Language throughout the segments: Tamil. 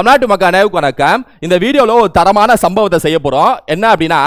தமிழ்நாட்டு மக்கள் அனைவருக்கும் வணக்கம். இந்த வீடியோவில் ஒரு தரமான சம்பவத்தை செய்ய போகிறோம் என்ன அப்படின்னா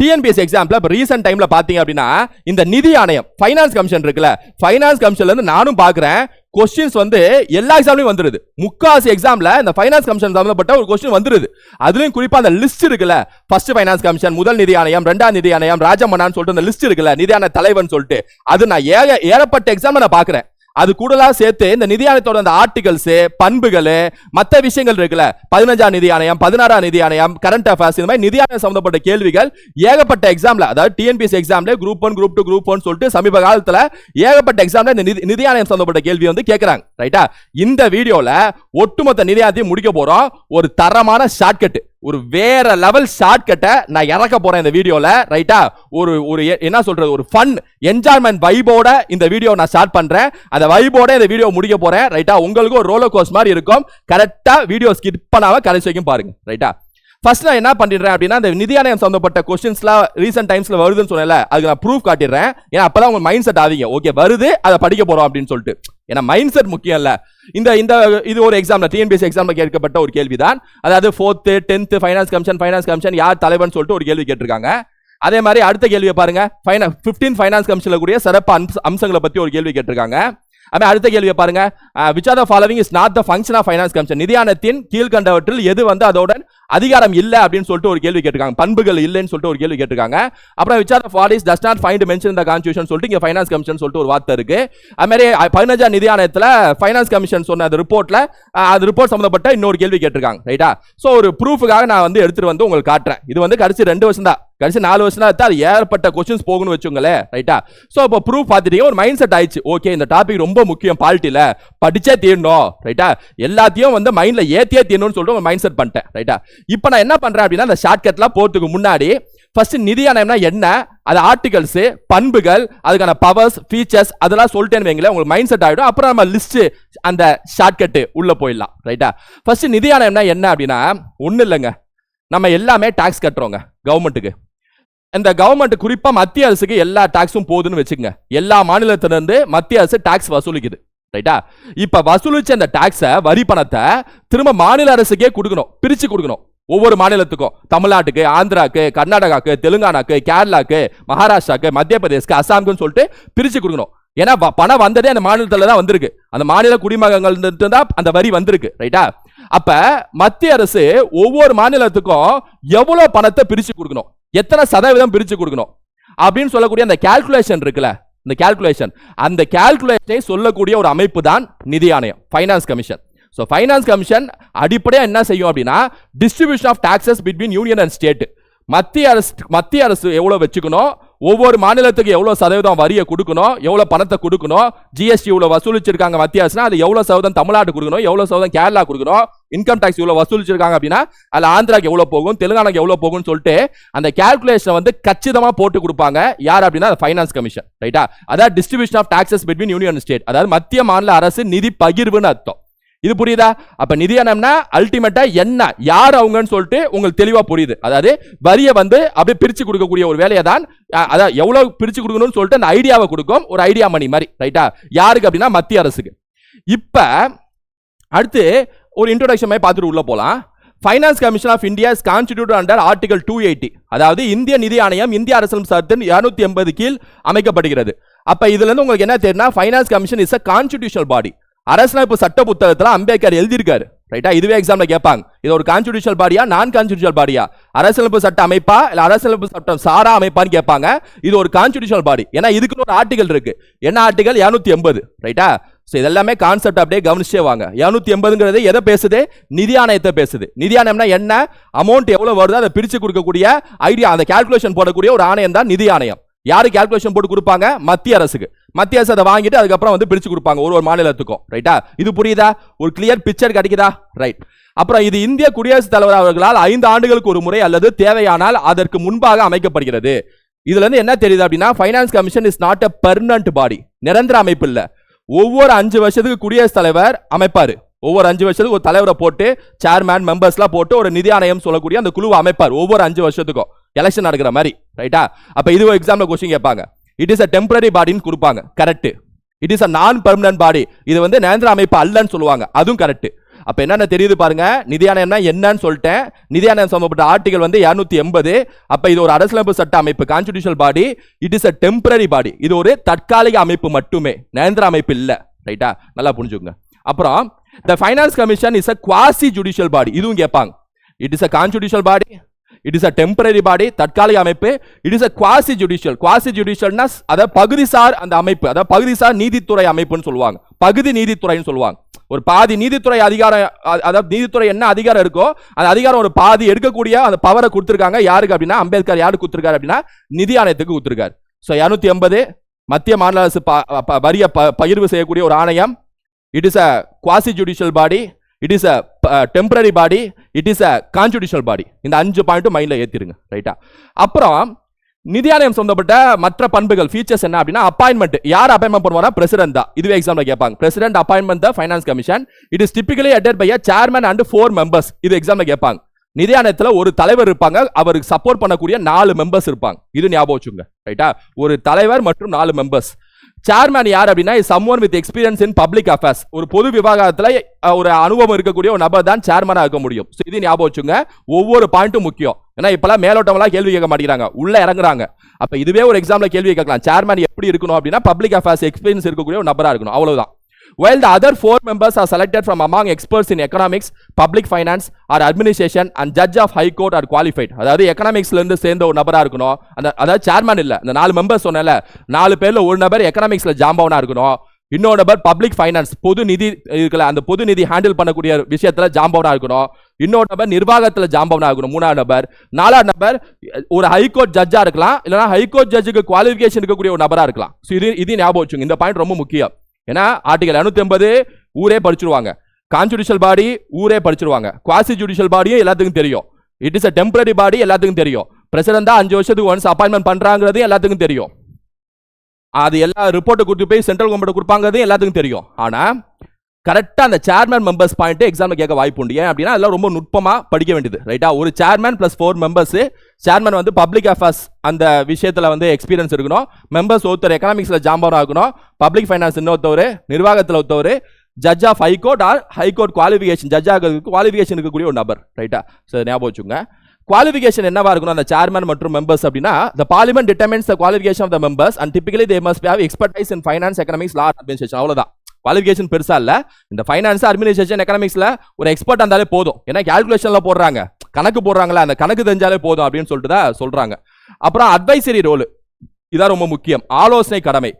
டிஎன்பிஎஸ் எக்ஸாம்பிள் இப்போ ரீசெண்ட் டைமில் பார்த்தீங்க அப்படின்னா இந்த நிதி ஆணையம் ஃபைனான்ஸ் கமிஷன் இருக்குல்ல ஃபைனான்ஸ் கமிஷன்லேருந்து நானும் பார்க்குறேன் கொஸ்டின்ஸ் வந்து எல்லா எக்ஸாம்லையும் வந்துருது. முக்காசி எக்ஸாமில் இந்த ஃபைனான்ஸ் கமிஷன் சம்மந்தப்பட்ட ஒரு கொஸ்டின் வந்துருது. அதுலேயும் குறிப்பாக அந்த லிஸ்ட் இருக்குல்ல ஃபர்ஸ்ட் ஃபைனான்ஸ் கமிஷன் முதல் நிதி ஆணையம் ரெண்டாம் நிதி ஆணையம் ராஜமன்னான்னு சொல்லிட்டு அந்த லிஸ்ட் இருக்குல்ல நிதி ஆணைய தலைவன் சொல்லிட்டு. அது நான் ஏக ஏறப்பட்ட எக்ஸாமில் நான் பார்க்குறேன் அது கூடலா சேர்த்து இந்த நிதி ஆணையத்தோட அந்த ஆர்டிகல்ஸ் பண்புகள் மற்ற விஷயங்கள் இருக்குல்ல பதினஞ்சாம் நிதி ஆணையம் பதினாறாம் நிதி ஆணையம் கரண்ட் அஃபேர்ஸ் இந்த மாதிரி நிதி ஆணையம் சம்பந்தப்பட்ட கேள்விகள் ஏகப்பட்ட எக்ஸாம்ல அதாவது டிஎன்பிஎஸ் எக்ஸாம்ல group one group two group one சொல்லிட்டு சமீப காலத்துல ஏகப்பட்ட எக்ஸாம்ல இந்த நிதி- நிதி ஆணையம் சம்பந்தப்பட்ட கேள்வி வந்து கேட்கறாங்க ரைட்டா இந்த வீடியோல ஒட்டுமொத்த நிதி ஆணையத்தையும் முடிக்க போறோம் ஒரு தரமான ஷார்ட்கட் ஒரு வேற லெவல் ஷார்ட்கட்டை நான் இறக்க போறேன் இந்த வீடியோல ரைட்டா ஒரு ஒரு எ- என்ன சொல்றது ஒரு ஃபன் என்ஜாய்மெண்ட் வைபோட இந்த வீடியோ நான் ஸ்டார்ட் பண்றேன். அந்த வைபோட இந்த வீடியோ முடிக்க போறேன் ரைட்டா உங்களுக்கு ஒரு ரோலோ கோஸ் மாதிரி இருக்கும். கரெக்டா வீடியோ ஸ்கிப் பண்ணாம கடைசி வரைக்கும் பாருங்க ரைட்டா ஃபர்ஸ்ட் நான் என்ன பண்ணிடுறேன் அப்படின்னா இந்த நிதி சம்மந்தப்பட்ட சம்பந்தப்பட்ட கொஸ்டின்ஸ்லாம் ரீசெண்ட் டைம்ஸில் வருதுன்னு சொன்னேன்ல அதுக்கு நான் ப்ரூஃப் காட்டிடுறேன். ஏன்னா அப்பதான் உங்கள் மைண்ட் செட் ஆவீங்க. ஓகே வருது அதை படிக்க போகிறோம் அப்படின்னு சொல்லிட்டு. ஏன்னா மைண்ட் செட் முக்கியம் இல்ல. இந்த இந்த இது ஒரு எக்ஸாம்ல டிஎன்பிஎஸ் எக்ஸாம்ல கேட்கப்பட்ட ஒரு கேள்விதான். அதாவது fourth tenth finance commission finance commission யார் தலைவன் சொல்லிட்டு ஒரு கேள்வி கேட்டிருக்காங்க. அதே மாதிரி அடுத்த கேள்வியை பாருங்க. ஃபைனா ஃபிஃப்டீன் ஃபைனான்ஸ் கமிஷன்ல கூடிய சிறப்பு அம்ச- அம்சங்களை பத்தி ஒரு கேள்வி கேட்டிருக்காங்க. அதே அடுத்த கேள்வியை பாருங்க. Which are the following is not the function of finance commission நிதியானத்தின் கீழ்கண்டவற்றில் எது வந்து அதோட அதிகாரம் இல்லை அப்படின்னு சொல்லிட்டு ஒரு கேள்வி கேட்டிருக்காங்க. பண்புகள் இல்லைன்னு சொல்லிட்டு ஒரு கேள்வி கேட்டிருக்காங்க. அப்புறம் which are does not find mention இந்த கான்ஸ்டியூஷன் சொல்லிட்டு இங்கே ஃபைனான்ஸ் கமிஷன் சொல்லிட்டு ஒரு வார்த்தை இருக்கு. அது மாதிரி பதினஞ்சாம் நிதி ஆணையத்தில் ஃபைனான்ஸ் கமிஷன் சொன்ன அந்த ரிப்போர்ட்ல அது ரிப்போர்ட் சம்மந்தப்பட்ட இன்னொரு கேள்வி கேட்டிருக்காங்க. ரைட்டா ஸோ ஒரு ப்ரூஃபுக்காக நான் வந்து எடுத்துட்டு வந்து உங்களுக்கு காட்டுறேன். இது வந்து கடைசி ரெண்டு வருஷம் தான். கடைசி நாலு வருஷம் தான். அது ஏற்பட்ட கொஸ்டின்ஸ் போகணும்னு வச்சுங்களேன் ரைட்டா ஸோ இப்போ ப்ரூஃப் பார்த்துட்டீங்க. ஒரு மைண்ட் செட் ஆயிடுச்சு. ஓகே இந்த டாபிக் ரொம்ப முக்கியம் பாலிட்டில படிச்சே தீரணும். ரைட்டா எல்லாத்தையும் வந்து மைண்டில் ஏற்றியே தீரணும்னு சொல்லிட்டு ஒரு மைண்ட் செட் பண்ணிட்டேன் ரைட்டா இப்போ நான் என்ன பண்றேன் அப்படின்னா அந்த ஷார்ட்கட்லாம் போகிறதுக்கு முன்னாடி ஃபர்ஸ்ட் நிதி ஆணையம்னா என்ன அது ஆர்டிகல்ஸ் பண்புகள் அதுக்கான பவர்ஸ் ஃபீச்சர்ஸ் அதெல்லாம் சொல்லிட்டேன்னு வைங்களேன் உங்களுக்கு மைண்ட் செட் ஆகிடும் அப்புறம் நம்ம லிஸ்ட் அந்த ஷார்ட்கட்டு உள்ள போயிடலாம். ரைட்டா ஃபர்ஸ்ட் நிதி ஆணையம்னா என்ன அப்படின்னா ஒன்றும் இல்லைங்க. நம்ம எல்லாமே டாக்ஸ் கட்டுறோங்க கவர்மெண்ட்டுக்கு இந்த கவர்மெண்ட் குறிப்பாக மத்திய அரசுக்கு எல்லா டாக்ஸும் போகுதுன்னு வச்சுக்கங்க. எல்லா மாநிலத்திலிருந்து மத்திய அரசு டாக்ஸ் வசூலிக்குது. ரைட்டா இப்போ வசூலிச்ச அந்த டேக்ஸை வரி பணத்தை திரும்ப மாநில அரசுக்கே கொடுக்கணும் பிரித்து கொடுக்கணும். ஒவ்வொரு மாநிலத்துக்கும் தமிழ்நாட்டுக்கு ஆந்திராக்கு கர்நாடகாக்கு தெலுங்கானாக்கு கேரளாக்கு மகாராஷ்டிராக்கு மத்திய பிரதேஷ்க்கு அசாமுக்குன்னு சொல்லிட்டு பிரித்து கொடுக்கணும். ஏன்னா பணம் வந்ததே அந்த மாநிலத்தில் தான் வந்திருக்கு. அந்த மாநில குடிமகங்கள் தான் அந்த வரி வந்திருக்கு. ரைட்டா அப்ப மத்திய அரசு ஒவ்வொரு மாநிலத்துக்கும் எவ்வளவு பணத்தை பிரிச்சு கொடுக்கணும்? எத்தனை சதவீதம் பிரிச்சு கொடுக்கணும்? அப்படின்னு சொல்லக்கூடிய அந்த கால்குலேஷன் இருக்குல்ல? இந்த கால்குலேஷன் அந்த கால்குலேஷனை சொல்லக்கூடிய ஒரு அமைப்பு தான் நிதி ஆணையம் finance commission so finance commission அடிப்படையாக என்ன செய்யும் அப்படின்னா distribution of taxes between union and state மத்திய அரசு மத்திய அரசு எவ்வளோ வச்சுக்கணும்? ஒவ்வொரு மாநிலத்துக்கு எவ்வளோ சதவீதம் வரியை கொடுக்கணும்? எவ்வளோ பணத்தை கொடுக்கணும்? ஜிஎஸ்டி இவ்வளோ வசூலிச்சிருக்காங்க மத்திய அரசுனா அது எவ்வளோ சதவீதம் தமிழ்நாடு கொடுக்கணும்? எவ்வளோ சதவீதம் கேரளா கொடுக்கணும்? இன்கம் டேக்ஸ் இவ்வளோ வசூலிச்சிருக்காங்க அப்படின்னா அதில் ஆந்திராக்கு எவ்வளோ போகும்? தெலுங்கானாக்கு எவ்வளோ போகும்னு சொல்லிட்டு அந்த கால்குலேஷனை வந்து கச்சிதமாக போட்டு கொடுப்பாங்க. யார் அப்படின்னா ஃபைனான்ஸ் கமிஷன் ரைட்டா அதாவது distribution of taxes between union state அதாவது மத்திய மாநில அரசு நிதி பகிர்வுன்னு அர்த்தம். இது புரியுதா? அப்ப நிதி அல்டிமேட்டா என்ன? யார் அவங்கன்னு சொல்லிட்டு உங்களுக்கு தெளிவா புரியுது. அதாவது வரியை வந்து அப்படியே பிரிச்சு கொடுக்கக்கூடிய ஒரு வேலையை தான் அதாவது அதான் எவ்வளவு பிரிச்சு கொடுக்கணும்னு சொல்லிட்டு அந்த ஐடியாவை கொடுக்கும். ஒரு ஐடியா மணி மாதிரி ரைட்டா யாருக்கு அப்படின்னா மத்திய அரசுக்கு. இப்ப அடுத்து ஒரு இன்ட்ரோடக்ஷன் மாதிரி பார்த்துட்டு உள்ள போலாம். Finance commission of India is constitute under article two eighty அதாவது இந்திய நிதி ஆணையம் இந்திய அரசியல் சட்டத்தின் இரநூத்தி எண்பது கீழ் அமைக்கப்படுகிறது. அப்ப இதுல இருந்து உங்களுக்கு என்ன தெரியும்னா finance commission is a constitutional body அரசியலமைப்பு சட்ட புத்தகத்தில் அம்பேத்கர் எழுதியிருக்காரு. ரைட்டா இதுவே எக்ஸாம்ல கேட்பாங்க. இது ஒரு கான்ஸ்டிடியூஷனல் பாடியா நான் கான்ஸ்டிடியூஷனல் பாடியா அரசியலமைப்பு சட்ட அமைப்பா? இல்ல அரசியலமைப்பு சட்டம் சாரா அமைப்பான்னு கேட்பாங்க. இது ஒரு கான்ஸ்டிடியூஷனல் பாடி ஏன்னா இதுக்குன்னு ஒரு ஆர்டிகல் இருக்கு. என்ன ஆர்டிகல் 280 எண்பது. ரைட்டா ஸோ இதெல்லாமே கான்செப்ட் அப்படியே கவனிச்சே வாங்க. 280 எண்பதுங்கிறது எதை பேசுது? நிதி ஆணையத்தை பேசுது. நிதி ஆணையம்னா என்ன? அமௌண்ட் எவ்வளவு வருதோ அதை பிரித்து கொடுக்கக்கூடிய ஐடியா அந்த கால்குலேஷன் போடக்கூடிய ஒரு ஆணையம் தான் நிதி ஆணையம். யாரு கால்குலேஷன் போட்டு கொடுப்பாங்க? மத்திய அரசுக்கு. மத்திய அரசு அதை வாங்கிட்டு அதுக்கப்புறம் வந்து பிரிச்சு கொடுப்பாங்க. ஒரு ஒரு மாநிலத்துக்கும். ரைட்டா இது புரியுதா? ஒரு கிளியர் பிக்சர் கிடைக்குதா? ரைட் அப்புறம் இது இந்திய குடியரசுத் தலைவர் அவர்களால் ஐந்து ஆண்டுகளுக்கு ஒரு முறை அல்லது தேவையானால் அதற்கு முன்பாக அமைக்கப்படுகிறது. இதுல இருந்து என்ன தெரியுது அப்படின்னா finance commission is not a permanent body நிரந்தர அமைப்பு இல்லை. ஒவ்வொரு அஞ்சு வருஷத்துக்கு குடியரசுத் தலைவர் அமைப்பாரு. ஒவ்வொரு அஞ்சு வருஷத்துக்கு ஒரு தலைவரை போட்டு சேர்மேன் மெம்பர்ஸ்லாம் போட்டு ஒரு நிதி ஆணையம் சொல்லக்கூடிய அந்த குழுவை அமைப்பார். ஒவ்வொரு அஞ்சு வருஷத்துக்கும். எலெக்ஷன் நடக்கிற மாதிரி. ரைட்டா அப்போ இது எக்ஸாம்பிள் கொஸ்டின் கேட்பாங்க. இட் இஸ் அ டெம்பரரி பாடின்னு கொடுப்பாங்க. கரெக்ட் இட் இஸ் அ நான் பெர்மனன்ட் பாடி இது வந்து நேந்திர அமைப்பு அல்லன்னு சொல்லுவாங்க. அதுவும் கரெக்ட் அப்போ என்னென்ன தெரியுது பாருங்க. நிதி என்னன்னு சொல்லிட்டேன். நிதியானம் சம்பந்தப்பட்ட ஆர்டிகல் வந்து 280 எண்பது. அப்போ இது ஒரு அரசியலமைப்பு சட்ட அமைப்பு constitutional body it is a temporary body இது ஒரு தற்காலிக அமைப்பு மட்டுமே. நேந்திர அமைப்பு இல்லை. ரைட்டா நல்லா புரிஞ்சுக்கோங்க. அப்புறம் the finance commission is a quasi judicial body இதுவும் கேட்பாங்க. It is a constitutional body it is a temporary body தற்காலிக அமைப்பு. It is a quasi judicial quasi ஜுடிஷியல்னா அதாவது பகுதிசார் அந்த அமைப்பு. அதாவது பகுதிசார் நீதித்துறை அமைப்புன்னு சொல்லுவாங்க. பகுதி நீதித்துறைன்னு சொல்லுவாங்க. ஒரு பாதி நீதித்துறை அதிகாரம் அதாவது நீதித்துறை என்ன அதிகாரம் இருக்கோ அந்த அதிகாரம் ஒரு பாதி எடுக்கக்கூடிய அந்த பவரை கொடுத்துருக்காங்க. யாருக்கு அப்படின்னா அம்பேத்கர் யாருக்கு கொடுத்துருக்காரு அப்படின்னா நிதி ஆணையத்துக்கு கொடுத்துருக்காரு. ஸோ இரநூத்தி எண்பது மத்திய மாநில அரசு ப- ப- வரிய ப- பகிர்வு செய்யக்கூடிய ஒரு ஆணையம். It is a quasi judicial body it is a temporary body it is a constitutional body இந்த அஞ்சு பாயிண்ட்டும் மைண்டில் ஏற்றிருங்க ரைட்டா அப்புறம் நிதி ஆணையம் சம்பந்தப்பட்ட மற்ற பண்புகள் ஃபீச்சர்ஸ் என்ன அப்படின்னா அப்பாயின்மெண்ட் யார் அப்பாயின்மெண்ட் பண்ணுவாரா? பிரசிடென்ட் தான். இதுவே எக்ஸாம்ல கேட்பாங்க. President appointment the finance commission it is typically headed by chairman and four members இது எக்ஸாம்ல கேட்பாங்க. நிதி ஒரு தலைவர் இருப்பாங்க. அவருக்கு சப்போர்ட் பண்ணக்கூடிய நாலு மெம்பர்ஸ் இருப்பாங்க. இது ஞாபகம் வச்சுங்க ரைட்டா ஒரு தலைவர் மற்றும் நாலு மெம்பர்ஸ் சேர்மேன் யார் அப்படின்னா someone with experience in public affairs ஒரு பொது விவகாரத்தில் ஒரு அனுபவம் இருக்கக்கூடிய ஒரு நபர் தான் சேர்மனாக இருக்க முடியும். ஸோ இது ஞாபகம் வச்சுங்க ஒவ்வொரு பாயிண்ட்டும் முக்கியம். ஏன்னா இப்பெல்லாம் மேலோட்டமெல்லாம் கேள்வி கேட்க மாட்டேங்கிறாங்க. உள்ள இறங்குறாங்க. அப்போ இதுவே ஒரு எக்ஸாம்ல கேள்வி கேட்கலாம். சேர்மேன் எப்படி இருக்கணும் அப்படின்னா பப்ளிக் அஃபேர்ஸ் எக்ஸ்பீரியன்ஸ் இருக்கக்கூடிய ஒரு நபராக இருக்கணும். அவ்வளோதான் While the other four members are selected from among experts in economics, public finance, or administration, and judge of high court are qualified. அதாவது எக்கனாமிக்ஸ்லேருந்து சேர்ந்த ஒரு நபராக இருக்கணும். அந்த அதாவது சேர்மன் இல்லை. இந்த நாலு மெம்பர்ஸ் சொன்னல நாலு பேரில் ஒரு நபர் எக்கனாமிக்ஸில் ஜாம்பவனாக இருக்கணும். இன்னொரு நபர் பப்ளிக் ஃபைனான்ஸ் பொது நிதி இருக்குல்ல அந்த பொது நிதி ஹேண்டில் பண்ணக்கூடிய விஷயத்தில் ஜாம்பவனாக இருக்கணும். இன்னொரு நபர் நிர்வாகத்தில் ஜாம்பவனாக இருக்கணும் மூணாவது நபர். நாலாவது நபர் ஒரு ஹைகோர்ட் ஜட்ஜாக இருக்கலாம் இல்லைனா ஹைகோர்ட் ஜட்ஜுக்கு குவாலிஃபிகேஷன் இருக்கக்கூடிய ஒரு நபராக இருக்கலாம். ஸோ இது இது ஞாபகம் வச்சுங்க இந்த பாயிண்ட் ரொம்ப முக்கியம். ஏன்னா ஆர்டிகல் 280 ஊரே படிச்சிருவாங்க. கான்ஸ்டிடியூஷல் பாடி ஊரே படிச்சிருவாங்க. குவாசி ஜுடிஷியல் பாடியும் எல்லாத்துக்கும் தெரியும். It is a temporary body எல்லாத்துக்கும் தெரியும். பிரசிடண்ட் தான் அஞ்சு வருஷத்துக்கு ஒன்ஸ் அப்பாயின்மெண்ட் பண்றாங்கிறது எல்லாத்துக்கும் தெரியும். அது எல்லா ரிப்போர்ட்டை கொடுத்து போய் சென்ட்ரல் கவர்மெண்ட் கொடுப்பாங்கிறது எல்லாத்துக்கும் தெரியும். ஆனால் கரெக்டாக அந்த சேர்மன் மெம்பர்ஸ் பாயிண்ட் எக்ஸாமில் கேட்க வாய்ப்பு உண்டு. ஏன் அப்படின்னா அதெல்லாம் ரொம்ப நுட்பமாக படிக்க வேண்டியது ரைட்டா ஒரு chairman plus four members chairman வந்து பப்ளிக் அஃபேர்ஸ் அந்த விஷயத்தில் வந்து எக்ஸ்பீரியன்ஸ் இருக்கணும். மெம்பர்ஸ் ஒருத்தர் எக்கனாமிக்ஸில் ஜாம்பரம் ஆகணும். பப்ளிக் ஃபைனான்ஸ் இன்னொருத்தவர் நிர்வாகத்தில் ஒருத்தவர் judge of high court or high court qualification judge ஆகிறதுக்கு குவாலிஃபிகேஷன் இருக்கக்கூடிய ஒரு நபர் ரைட்டா சரி ஞாபகம் வச்சுங்க குவாலிஃபிகேஷன் என்னவா இருக்கணும்? அந்த சேர்மன் மற்றும் மெம்பர்ஸ் அப்படின்னா the parliament determines the qualification of the members and typically they must have expertise in finance economics law administration அவ்வளோதான் குவாலிஃபிகேஷன் பெருசாக இல்லை. இந்த ஃபைனான்ஸ் அட்மினிஸ்ட்ரேஷன் எக்கனாமிக்ஸில் ஒரு எக்ஸ்பர்ட் இருந்தாலே போதும். ஏன்னா கேல்குலேஷனில் போடுறாங்க. கணக்கு போடுறாங்களா? அந்த கணக்கு தெரிஞ்சாலே போதும் அப்படின்னு சொல்லிட்டு தான் சொல்கிறாங்க அப்புறம் அட்வைசரி ரோல் இதான் ரொம்ப முக்கியம். ஆலோசனை கடமை.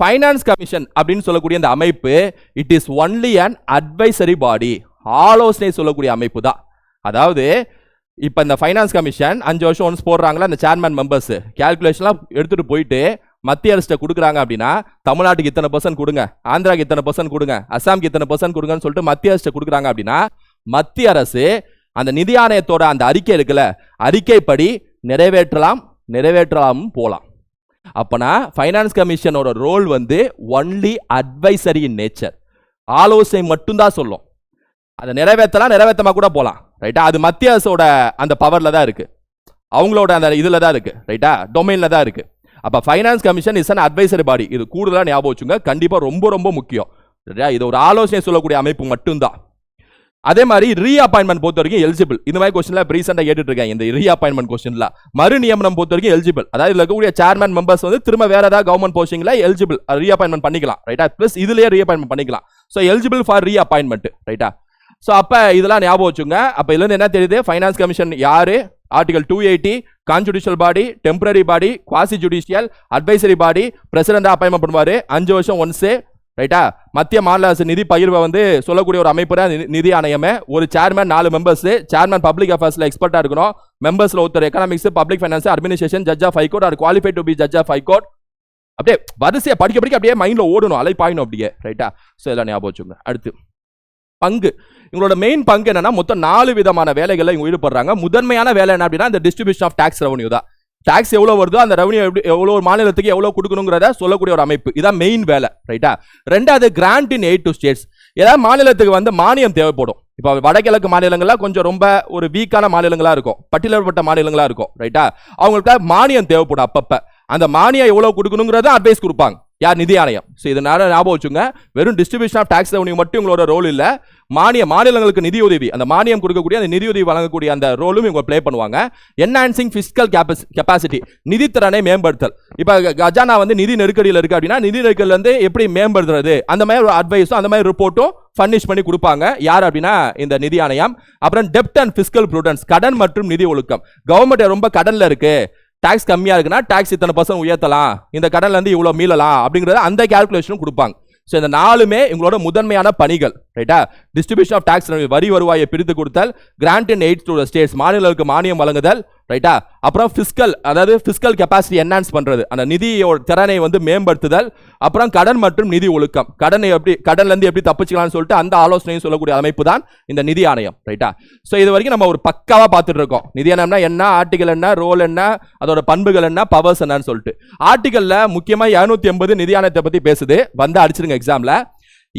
ஃபைனான்ஸ் கமிஷன் அப்படின்னு சொல்லக்கூடிய இந்த அமைப்பு it is only and advisory body ஆலோசனை சொல்லக்கூடிய அமைப்பு தான். அதாவது இப்போ இந்த ஃபைனான்ஸ் கமிஷன் அஞ்சு வருஷம் ஒன்ஸ் போடுறாங்களா? அந்த சேர்மேன் மெம்பர்ஸ் கேல்குலேஷன்லாம் எடுத்துட்டு போயிட்டு மத்திய அரசு கொடுக்குறாங்க அப்படின்னா தமிழ்நாட்டுக்கு இத்தனை பர்சன்ட் கொடுங்க ஆந்திராக்கு இத்தனை பர்சன்ட் கொடுங்க அசாம்க்கு இத்தனை பர்சன்ட் கொடுங்கன்னு சொல்லிட்டு மத்திய அரசு கொடுக்குறாங்க அப்படின்னா மத்திய அரசு அந்த நிதி ஆணையத்தோட அந்த அறிக்கை இருக்குல்ல அறிக்கைப்படி நிறைவேற்றலாம் நிறைவேற்றலாமும் போகலாம் அப்பனா ஃபைனான்ஸ் கமிஷனோட ரோல் வந்து ஒன்லி அட்வைசரி இன் நேச்சர் ஆலோசனை மட்டும்தான் சொல்லும். அதை நிறைவேற்றலாம் நிறைவேற்றமா கூட போகலாம் ரைட்டா அது மத்திய அரசோட அந்த பவர்ல தான் இருக்கு. அவங்களோட அந்த இதில் தான் இருக்கு ரைட்டா டொமைனில் தான் இருக்கு. அப்போ finance commission is an advisory body இது கூடுதலாக ஞாபகம் வச்சுங்க. கண்டிப்பாக ரொம்ப ரொம்ப முக்கியம். சரியா? இது ஒரு ஆலோசனை சொல்லக்கூடிய அமைப்பு மட்டும்தான். அதே மாதிரி ரீ அப்பாயின்மெண்ட் பொறுத்த வரைக்கும் எலிஜிபிள் இந்த மாதிரி கொஸ்டின்ல ரீசெண்டாக கேட்டுட்டு இருக்கேன் இந்த ரீ அப்பாயின்மெண்ட் கொஸ்டின்ல மறு நியமனம் பொறுத்த வரைக்கும் எலிஜிபிள் அதாவது இதில் இருக்கக்கூடிய சேர்மேன் மெம்பர்ஸ் வந்து திரும்ப வேற ஏதாவது கவர்மெண்ட் போஸ்டிங்ல எலிஜிபிள் ரீ அப்பாயின்மெண்ட் பண்ணிக்கலாம். ரைட்டா பிளஸ் இதுலேயே ரீ அப்பாயின்மெண்ட் பண்ணிக்கலாம். So eligible for re appointment ரைட்டா ஸோ அப்போ இதெல்லாம் ஞாபகம் வச்சுங்க. அப்போ இதுலேருந்து என்ன தெரியுது? ஃபைனான்ஸ் கமிஷன் யாரு? Article two eighty கான்ஜுடிஷியல் body temporary body quasi judicial advisory body பிரசிடண்டாக appointment பண்ணுவார். அஞ்சு வருஷம் ஒன்ஸு ரைட்டா மத்திய மாநில அரசு நிதி பகிர்வை வந்து சொல்லக்கூடிய ஒரு அமைப்பு தான் நி- நிதி ஆணையமே. ஒரு சேர்மேன் நாலு மெம்பர்ஸ் சேர்மேன் பப்ளிக் அஃபேர்ஸ்ல எக்ஸ்பர்ட்டா இருக்கணும். மெம்பர்ஸ்ல ஒருத்தர் economics public finance administration judge of high court or qualified to be judge of high court அப்படியே வரிசையை படிக்க படிக்க அப்படியே மைண்ட்ல ஓடணும் அலைப்பாயணும் அப்படியே ரைட்டா ஸோ இதெல்லாம் ஞாபகம் வச்சுங்க அடுத்து. பங்கு. இவங்களோட மெயின் பங்கு என்னன்னா மொத்தம் நாலு விதமான வேலைகளில் இவங்க ஈடுபடுறாங்க. முதன்மையான வேலை என்ன அப்படின்னா இந்த டிஸ்ட்ரிபியூஷன் ஆஃப் டாக்ஸ் ரெவன்யூ தான். டாக்ஸ் எவ்வளோ வருதோ அந்த ரெவன்யூ எப்படி எவ்வளோ மாநிலத்துக்கு எவ்வளோ கொடுக்கணுங்கிறத சொல்லக்கூடிய ஒரு அமைப்பு. இதான் மெயின் வேலை ரைட்டா ரெண்டாவது grant in aid to states ஏதாவது மாநிலத்துக்கு வந்து மானியம் தேவைப்படும். இப்போ வடகிழக்கு மாநிலங்கள்லாம் கொஞ்சம் ரொம்ப ஒரு வீக்கான மாநிலங்களாக இருக்கும். பட்டியலப்பட்ட மாநிலங்களாக இருக்கும் ரைட்டா அவங்களுக்கு மானியம் தேவைப்படும் அப்பப்போ. அந்த மானியம் எவ்வளோ கொடுக்கணுங்கிறத அட்வைஸ் கொடுப்பாங்க. யார் நிதி ஆணையம்? ஸோ இதனால ஞாபகம் வச்சுங்க வெறும் டிஸ்ட்ரிபியூஷன் ஆஃப் டாக்ஸ் ரெவன்யூ மட்டும் உங்களோட ரோல் இல்லை. மானிய மாநிலங்களுக்கு நிதி உதவி. அந்த மானியம் கொடுக்கக்கூடிய அந்த நிதி உதவி வழங்கக்கூடிய அந்த ரோலும் இவங்க ப்ளே பண்ணுவாங்க. என்ஹான்சிங் ஃபிஸ்கல் கெப்பாசிட்டி நிதித்திறனை மேம்படுத்தல். இப்போ கஜானா வந்து நிதி நெருக்கடியில் இருக்கு அப்படின்னா நிதி நெருக்கடியில இருந்து எப்படி மேம்படுத்துறது? அந்த மாதிரி ஒரு அட்வைஸும் அந்த மாதிரி ரிப்போர்ட்டும் ஃபர்னிஷ் பண்ணி கொடுப்பாங்க. யார் அப்படின்னா இந்த நிதி ஆணையம். அப்புறம் டெப்ட் அண்ட் ஃபிஸ்கல் ப்ரூடன்ஸ் கடன் மற்றும் நிதி ஒழுக்கம். கவர்மெண்ட் ரொம்ப கடனில் இருக்குது டேக்ஸ் கம்மியா இருக்குன்னா டாக்ஸ் இத்தனை பர்சன்ட் உயர்த்தலாம். இந்த கடன்லேருந்து இவ்வளோ மீளலாம் அப்படிங்கறத அந்த கால்குலேஷனும் கொடுப்பாங்க. ஸோ இந்த நாலுமே இவங்களோட முதன்மையான பணிகள் ரைட்டா டிஸ்ட்ரிபியூஷன் ஆஃப் டாக்ஸ் வரி வருவாயை பிரித்து கொடுத்தல் grant and aid to states மாநிலங்களுக்கு மானியம் வழங்குதல் ரைட்டா அப்புறம் ஃபிஸ்கல் அதாவது ஃபிஸ்கல் கெப்பாசிட்டி என்ஹான்ஸ் பண்ணுறது அந்த நிதியோட திறனை வந்து மேம்படுத்துதல் அப்புறம் கடன் மற்றும் நிதி ஒழுக்கம். கடனை எப்படி கடன்லேருந்து எப்படி தப்பிச்சுக்கலாம்னு சொல்லிட்டு அந்த ஆலோசனையும் சொல்லக்கூடிய அமைப்பு தான் இந்த நிதி ஆணையம் ரைட்டா ஸோ இது வரைக்கும் நம்ம ஒரு பக்காவாக பார்த்துட்டு இருக்கோம். நிதி ஆணையம்னா என்ன ஆர்டிகல் என்ன ரோல் என்ன அதோட பண்புகள் என்ன பவர்ஸ் என்னன்னு சொல்லிட்டு. ஆர்டிகலில் முக்கியமாக இரநூத்தி எண்பது நிதி ஆணையத்தை பற்றி பேசுது. வந்து அடிச்சிருங்க எக்ஸாமில்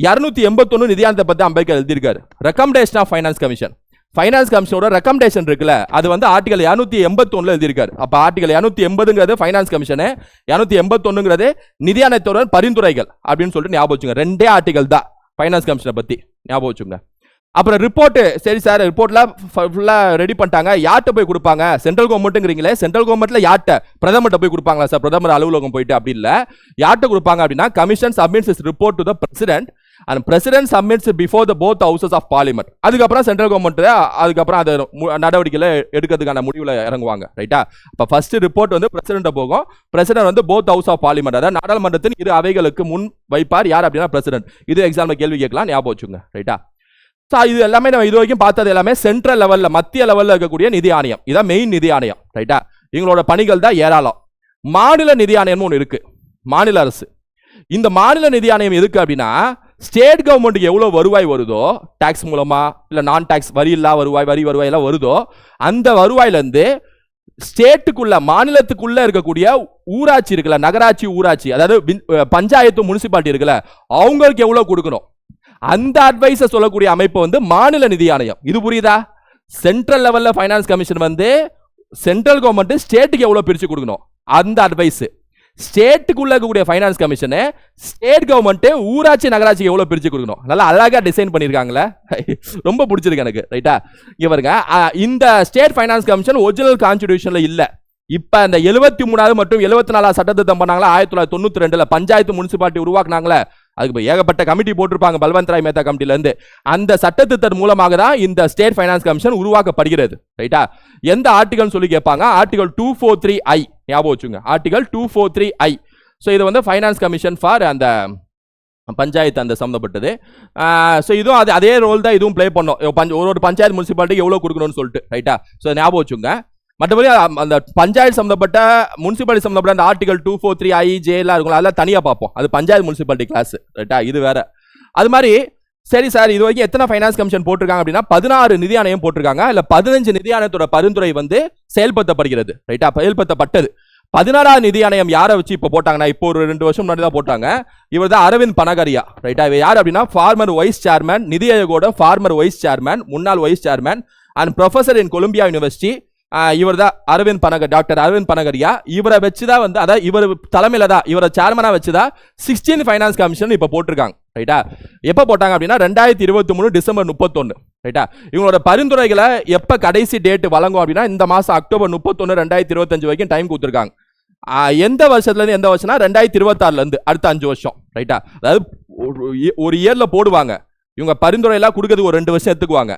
இரநூத்தி எண்பத்தொன்னு நிதியாந்த பத்தி அம்பேத்கர் எழுதியிருக்காரு. Recommendation of finance commission finance கமிஷனோட recommendation இருக்குல்ல அது வந்து ஆர்டிகல் இரநூத்தி எண்பத்தொன்னுல எழுதியிருக்காரு. அப்போ ஆர்டிகல் இரநூத்தி எண்பதுங்கிறது ஃபைனான்ஸ் கமிஷனு இரநூத்தி எண்பத்தொன்னுங்கிறது நிதியானத்தோட பரிந்துரைகள் அப்படின்னு சொல்லிட்டு ஞாபகம் வச்சுங்க. ரெண்டே ஆர்டிகல் தான் ஃபைனான்ஸ் கமிஷனை பத்தி ஞாபகம் வச்சுங்க. அப்புறம் ரிப்போர்ட்டு சரி சார் ரிப்போர்ட்லாம் ஃபுல்லாக ரெடி பண்ணிட்டாங்க. யார்கிட்ட போய் கொடுப்பாங்க? சென்ட்ரல் கவர்மெண்ட்டுங்கிறீங்களே சென்ட்ரல் கவர்மெண்ட்ல யார்கிட்ட? பிரதமர்கிட்ட போய் கொடுப்பாங்களா சார் பிரதமர் அலுவலகம் போயிட்டு அப்படி இல்லை. யார்கிட்ட கொடுப்பாங்க அப்படின்னா commission submits is report to the president and president submits before the both houses of parliament அதுக்கப்புறம் சென்ட்ரல் கவர்மெண்ட் அதுக்கப்புறம் அதை மு- எடுக்கிறதுக்கான முடிவில் இறங்குவாங்க. ரைட்டா இப்போ ஃபர்ஸ்ட் ரிப்போர்ட் வந்து பிரசிடென்ட் போகும். பிரசிடென்ட் வந்து போத் ஹவுஸ் ஆஃப் பார்லிமெண்ட் அதாவது நாடாளுமன்றத்தின் இரு அவைகளுக்கு முன் வைப்பார் யார் அப்படின்னா பிரசிடென்ட் இது எக்ஸாமில் கேள்வி கேட்கலாம் ஞாபகம் வச்சுங்க ரைட்டா ஸோ இது எல்லாமே நம்ம இது வரைக்கும் பார்த்தது எல்லாமே சென்ட்ரல் லெவலில் மத்திய லெவலில் இருக்கக்கூடிய நிதி ஆணையம். இதான் மெயின் நிதி ஆணையம். ரைட்டா இவங்களோட பணிகள் தான் ஏராளம். மாநில நிதி ஆணையம்னு ஒன்று இருக்குது மாநில அரசு. இந்த மாநில நிதி ஆணையம் எதுக்கு அப்படின்னா ஸ்டேட் கவர்மெண்ட்டுக்கு எவ்வளோ வருவாய் வருதோ டேக்ஸ் மூலமா இல்லை நான் டேக்ஸ் வரி இல்லா வருவாய் வரி வருவாய் எல்லாம் வருதோ அந்த வருவாயிலேருந்து ஸ்டேட்டுக்குள்ள மாநிலத்துக்குள்ள இருக்கக்கூடிய ஊராட்சி இருக்குல்ல நகராட்சி ஊராட்சி அதாவது பஞ்சாயத்து முனிசிபாலிட்டி இருக்குல்ல அவங்களுக்கு எவ்வளோ கொடுக்கணும்? அந்த அட்வைஸை சொல்லக்கூடிய அமைப்பு வந்து மாநில நிதி ஆணையம். இது புரியுதா? சென்ட்ரல் லெவலில் ஃபைனான்ஸ் கமிஷன் வந்து சென்ட்ரல் கவர்மெண்ட் ஸ்டேட்டுக்கு எவ்வளோ பிரித்து கொடுக்கணும்? அந்த அட்வைஸ் ஸ்டேட்டுக்குள்ள இருக்கக்கூடிய ஃபைனான்ஸ் கமிஷனு ஸ்டேட் கவர்மெண்ட்டு ஊராட்சி நகராட்சிக்கு எவ்வளோ பிரித்து கொடுக்கணும்? நல்லா அழகாக டிசைன் பண்ணியிருக்காங்களே ரொம்ப பிடிச்சிருக்கு எனக்கு ரைட்டா இவருங்க இந்த ஸ்டேட் ஃபைனான்ஸ் கமிஷன் ஒரிஜினல் கான்ஸ்டியூஷனில் இல்லை. இப்போ இந்த எழுபத்தி மூணாவது மற்றும் எழுபத்தி நாலாவது சட்டத்திட்டம் பண்ணாங்களா? ஆயிரத்தி தொள்ளாயிரத்தி தொண்ணூற்றி ரெண்டில் பஞ்சாயத்து முனிசிபாலிட்டி உருவாக்குனாங்களே. அதுக்கு இப்போ ஏகப்பட்ட கமிட்டி போட்டிருப்பாங்க பல்வந்த் ராய் மேத்தா கமிட்டிலேருந்து அந்த சட்டத்திட்டம் மூலமாக தான் இந்த ஸ்டேட் ஃபைனான்ஸ் கமிஷன் உருவாக்கப்படுகிறது ரைட்டா எந்த ஆர்டிகல்னு சொல்லி கேட்பாங்க? Article two four three I ஞாபகம் வச்சுங்க article two four three I so இது வந்து ஃபைனான்ஸ் கமிஷன் ஃபார் அந்த பஞ்சாயத்து அந்த சம்மந்தப்பட்டது ஸோ இதுவும் அது அதே ரோல் தான் இதுவும் ப்ளே பண்ணோம். பஞ்ச- ஒரு ஒரு பஞ்சாயத்து முனிசிபாலிட்டிக்கு எவ்வளோ கொடுக்கணும்னு சொல்லிட்டு ரைட்டா ஸோ ஞாபகம் வச்சுங்க மற்றபடி அந்த பஞ்சாயத்து சம்மந்தப்பட்ட முனிசிபாலிட்டி சம்மந்தப்பட்ட அந்த article two four three I ஜேலாம் இருக்கும். அதெல்லாம் தனியாக பார்ப்போம். அது பஞ்சாயத்து முனிசிபாலிட்டி கிளாஸ் ரைட்டா இது வேற. அது மாதிரி சரி சார் இது வரைக்கும் எத்தனை ஃபைனான்ஸ் கமிஷன் போட்டிருக்காங்க அப்படின்னா பதினாறு நிதி ஆணையம் போட்டிருக்காங்க. இல்ல பதினஞ்சு நிதி ஆணையத்தோட பரிந்துரை வந்து செயல்படுத்தப்படுகிறது. ரைட்டா செயல்படுத்தப்பட்டது. பதினாறாவது நிதி ஆணையம் யாரை வச்சு இப்போ போட்டாங்கன்னா இப்போ ஒரு ரெண்டு வருஷம் முன்னாடி தான் போட்டாங்க. இவர் தான் அரவிந்த் பனகரியா. ரைட்டா இவர் யார் அப்படின்னா ஃபார்மர் வைஸ் சேர்மன் நிதி ஆயோகோட ஃபார்மர் வைஸ் சேர்மன் முன்னாள் vice chairman and professor in Columbia university இவர் தான் அரவிந்த் பனகர் டாக்டர் அரவிந்த் பனகரியா. இவரை வச்சு தான் வந்து அதாவது இவர் தலைமையில் தான் இவரை சேர்மனாக வச்சு தான் சிக்ஸ்டீன் ஃபைனான்ஸ் கமிஷன் இப்போ போட்டிருக்காங்க. ரைட்டா எப்போ போட்டாங்க அப்படின்னா ரெண்டாயிரத்தி இருபத்தி மூணு டிசம்பர் முப்பத்தொன்று ரைட்டா இவங்களோட பரிந்துரைகளை எப்போ கடைசி டேட் வழங்கும் அப்படின்னா இந்த மாதம் அக்டோபர் முப்பத்தொன்று ரெண்டாயிரத்தி இருபத்தஞ்சு வரைக்கும் டைம் கொடுத்துருக்காங்க. எந்த வருஷத்துலேருந்து எந்த வருஷம்னா ரெண்டாயிரத்தி இருபத்தாறுலேருந்து அடுத்த அஞ்சு வருஷம். ரைட்டா அதாவது ஒரு இயரில் ஒரு போடுவாங்க. இவங்க பரிந்துரையெல்லாம் கொடுக்கறதுக்கு ஒரு ரெண்டு வருஷம் எடுத்துக்குவாங்க.